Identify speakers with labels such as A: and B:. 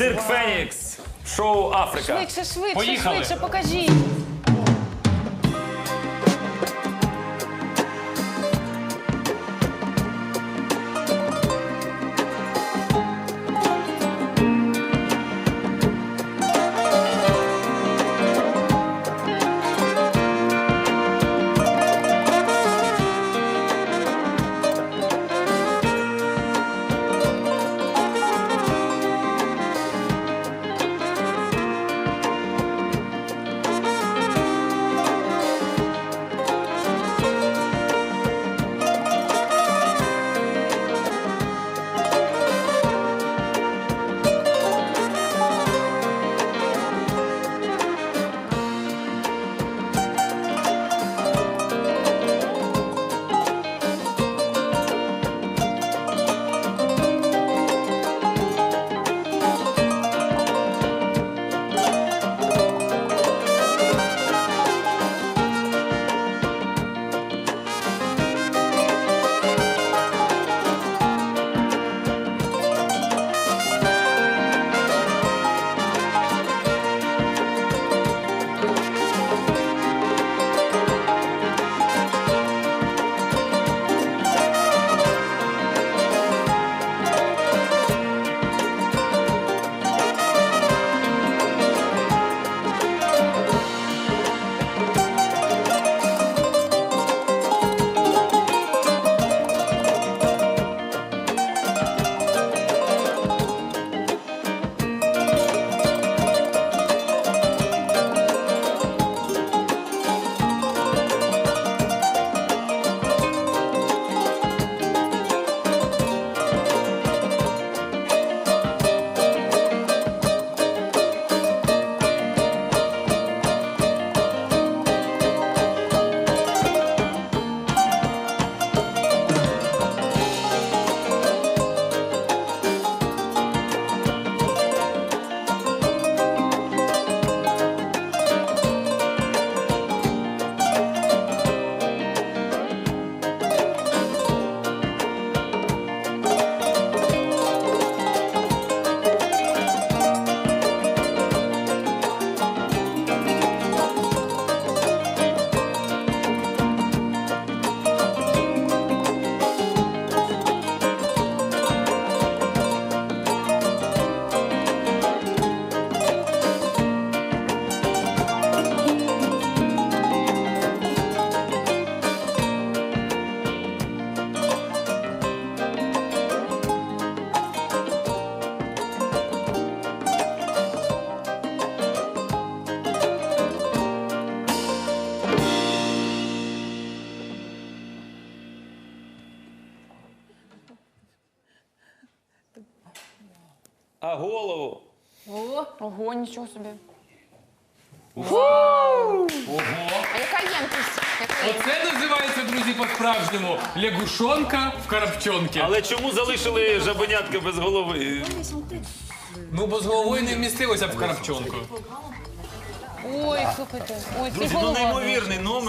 A: Цирк Фенікс. Шоу Африка.
B: Швидше, швидше,
C: Поїхали.
B: швидше, покажіть.
A: А голову?
B: О, Ого, нічого собі.
C: Ого!
B: А яка ємкість? Яка ємкість?
C: Оце називається, друзі, по-справжньому лягушонка в коробчонці.
A: Але чому залишили жабенятка без голови?
C: Ну, бо з головою не вмістилося б в коробчонку.
B: Ой, слухайте. Ой, це
A: Друзі, ну
B: голова.
A: неймовірний номер.